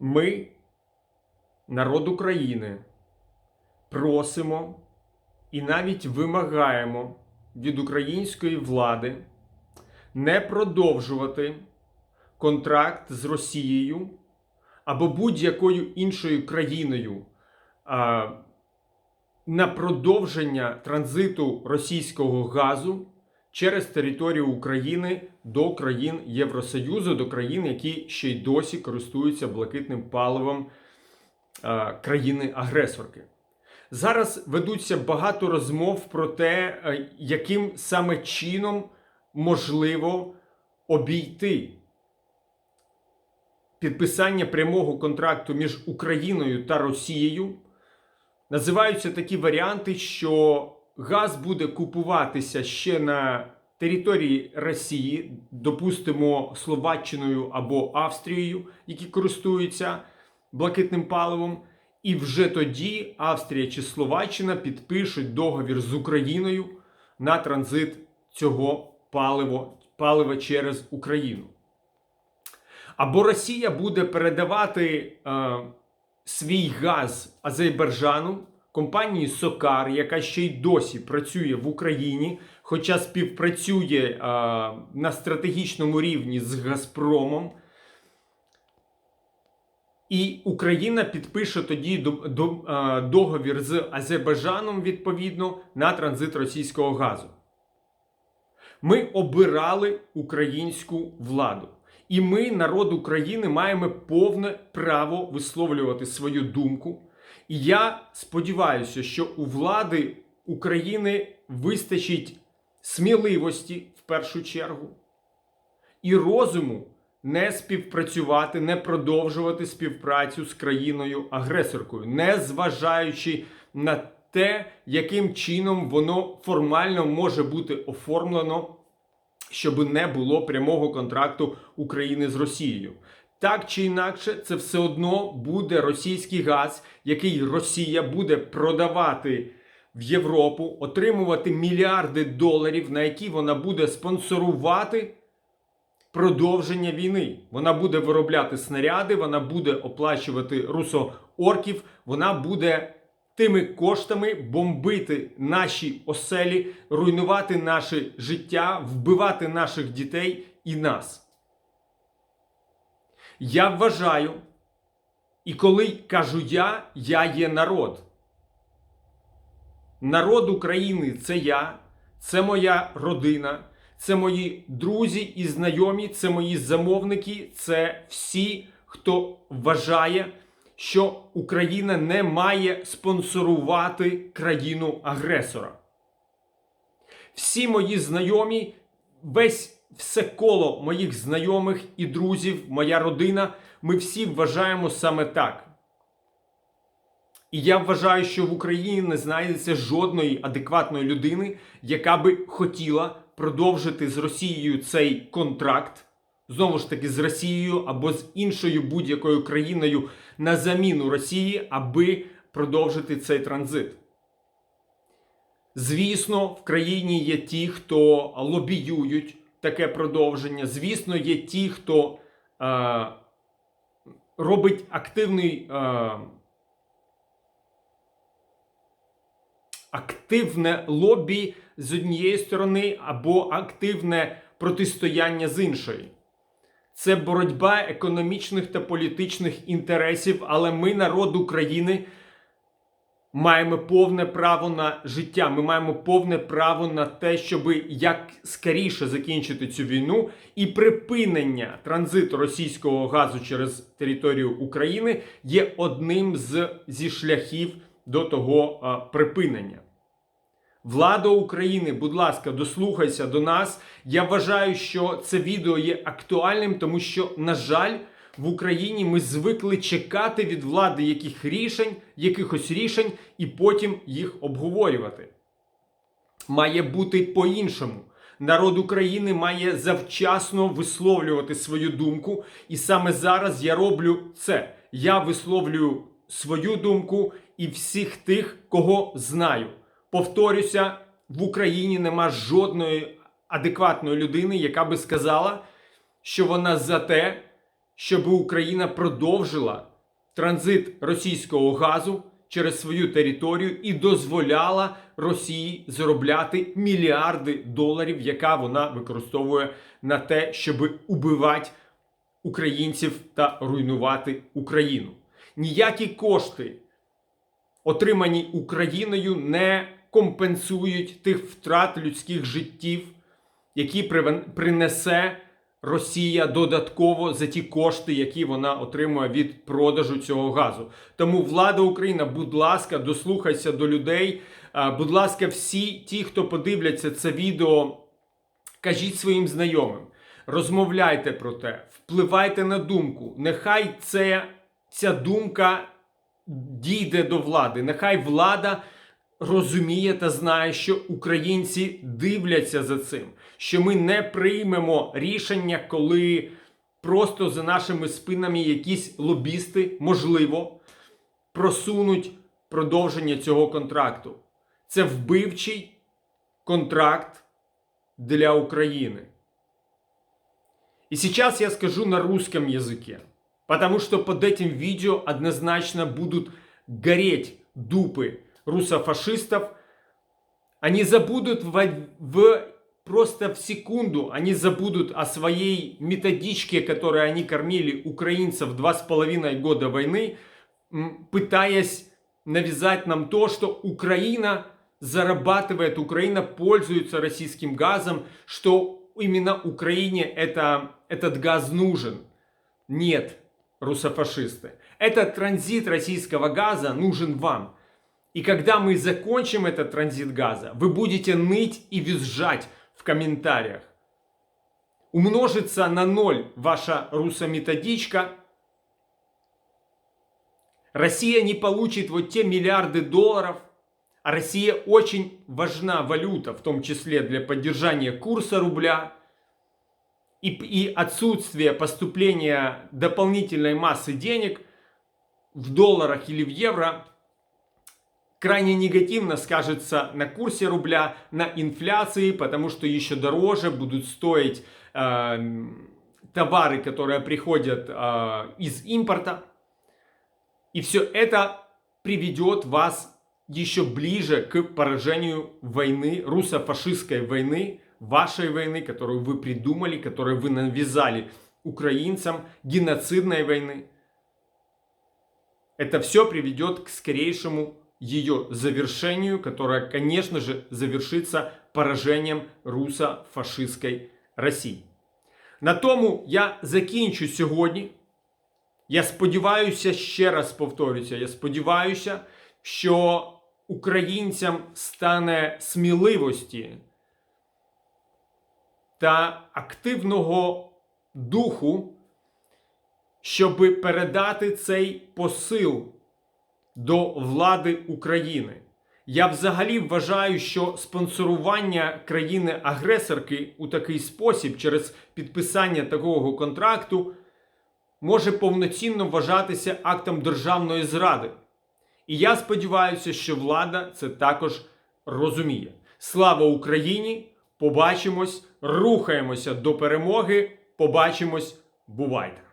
Ми, народ України, просимо і навіть вимагаємо від української влади не продовжувати контракт з Росією або будь-якою іншою країною а, на продовження транзиту російського газу через територію України до країн Євросоюзу, до країн, які ще й досі користуються блакитним паливом а, країни-агресорки. Зараз ведуться багато розмов про те, е, яким саме чином можливо обійти підписання прямого контракту між Україною та Росією. Називаються такі варіанти, що газ буде купуватися ще на території Росії, допустимо, Словаччиною або Австрією, які користуються блакитним паливом. І вже тоді Австрія чи Словаччина підпишуть договір з Україною на транзит цього палива, палива через Україну. Або Росія буде передавати е, свій газ Азербайджану компанії Сокар, яка ще й досі працює в Україні, хоча співпрацює е, на стратегічному рівні з Газпромом. І Україна підпише тоді е, договір з Азербайджаном відповідно на транзит російського газу. Ми обирали українську владу. І ми, народ України, маємо повне право висловлювати свою думку. І я сподіваюся, що у влади України вистачить сміливості в першу чергу і розуму не співпрацювати, не продовжувати співпрацю з країною-агресоркою, не зважаючи на те, яким чином воно формально може бути оформлено, щоб не було прямого контракту України з Росією. Так чи інакше, це все одно буде російський газ, який Росія буде продавати в Європу, отримувати мільярди доларів, на які вона буде спонсорувати продовження війни. Вона буде виробляти снаряди, вона буде оплачувати русоорків, вона буде тими коштами бомбити наші оселі, руйнувати наше життя, вбивати наших дітей і нас. Я вважаю, і коли кажу я, я є народ. Народ України це я, це моя родина, це мої друзі і знайомі, це мої замовники, це всі, хто вважає, що Україна не має спонсорувати країну агресора. Всі мої знайомі, весь все коло моїх знайомих і друзів, моя родина, ми всі вважаємо саме так. І я вважаю, що в Україні не знайдеться жодної адекватної людини, яка би хотіла продовжити з Росією цей контракт, знову ж таки, з Росією або з іншою будь-якою країною на заміну Росії, аби продовжити цей транзит. Звісно, в країні є ті, хто лобіюють таке продовження. Звісно, є ті, хто е, робить активний. Е, Активне лобі з однієї сторони або активне протистояння з іншої. Це боротьба економічних та політичних інтересів, але ми, народ України, маємо повне право на життя. Ми маємо повне право на те, щоб як скоріше закінчити цю війну і припинення транзиту російського газу через територію України є одним з зі шляхів до того а, припинення. Влада України, будь ласка, дослухайся до нас. Я вважаю, що це відео є актуальним, тому що, на жаль, в Україні ми звикли чекати від влади яких рішень, якихось рішень і потім їх обговорювати. Має бути по-іншому. Народ України має завчасно висловлювати свою думку, і саме зараз я роблю це. Я висловлюю свою думку і всіх тих, кого знаю. Повторюся, в Україні нема жодної адекватної людини, яка би сказала, що вона за те, щоб Україна продовжила транзит російського газу через свою територію і дозволяла Росії заробляти мільярди доларів, яка вона використовує на те, щоб убивати українців та руйнувати Україну. Ніякі кошти, отримані Україною, не компенсують тих втрат людських життів, які принесе Росія додатково за ті кошти, які вона отримує від продажу цього газу. Тому влада України, будь ласка, дослухайся до людей. Будь ласка, всі ті, хто подивляться це відео, кажіть своїм знайомим, розмовляйте про те, впливайте на думку. Нехай це, ця думка дійде до влади. Нехай влада розуміє та знає, що українці дивляться за цим, що ми не приймемо рішення, коли просто за нашими спинами якісь лобісти, можливо, просунуть продовження цього контракту. Це вбивчий контракт для України. И сейчас я скажу на русском языке, потому что под этим видео однозначно будут гореть дупы Русофашистов. Они забудут в, в- просто в секунду, они забудут о своей методичке, которой они кормили украинцев два с половиной года войны, пытаясь навязать нам то, что Украина зарабатывает, Украина пользуется российским газом, что именно Украине это, этот газ нужен. Нет, русофашисты. Этот транзит российского газа нужен вам. И когда мы закончим этот транзит газа, вы будете ныть и визжать в комментариях. Умножится на ноль ваша русометодичка. Россия не получит вот те миллиарды долларов, а Россия очень важна валюта, в том числе для поддержания курса рубля и, и отсутствие поступления дополнительной массы денег в долларах или в евро крайне негативно скажется на курсе рубля, на инфляции, потому что еще дороже будут стоить э, товары, которые приходят э, из импорта. И все это приведет вас еще ближе к поражению войны, руссо-фашистской войны, вашей войны, которую вы придумали, которую вы навязали украинцам, геноцидной войны. Это все приведет к скорейшему ее завершению, которое, конечно же, завершится поражением руссо-фашистської Росії. На тому я закінчу сьогодні. Я сподіваюся, ще раз повторюся, я сподіваюся, що українцям стане сміливості та активного духу, щоб передати цей посил до влади України. Я взагалі вважаю, що спонсорування країни-агресорки у такий спосіб через підписання такого контракту може повноцінно вважатися актом державної зради. І я сподіваюся, що влада це також розуміє. Слава Україні! Побачимось, рухаємося до перемоги. Побачимось, бувайте!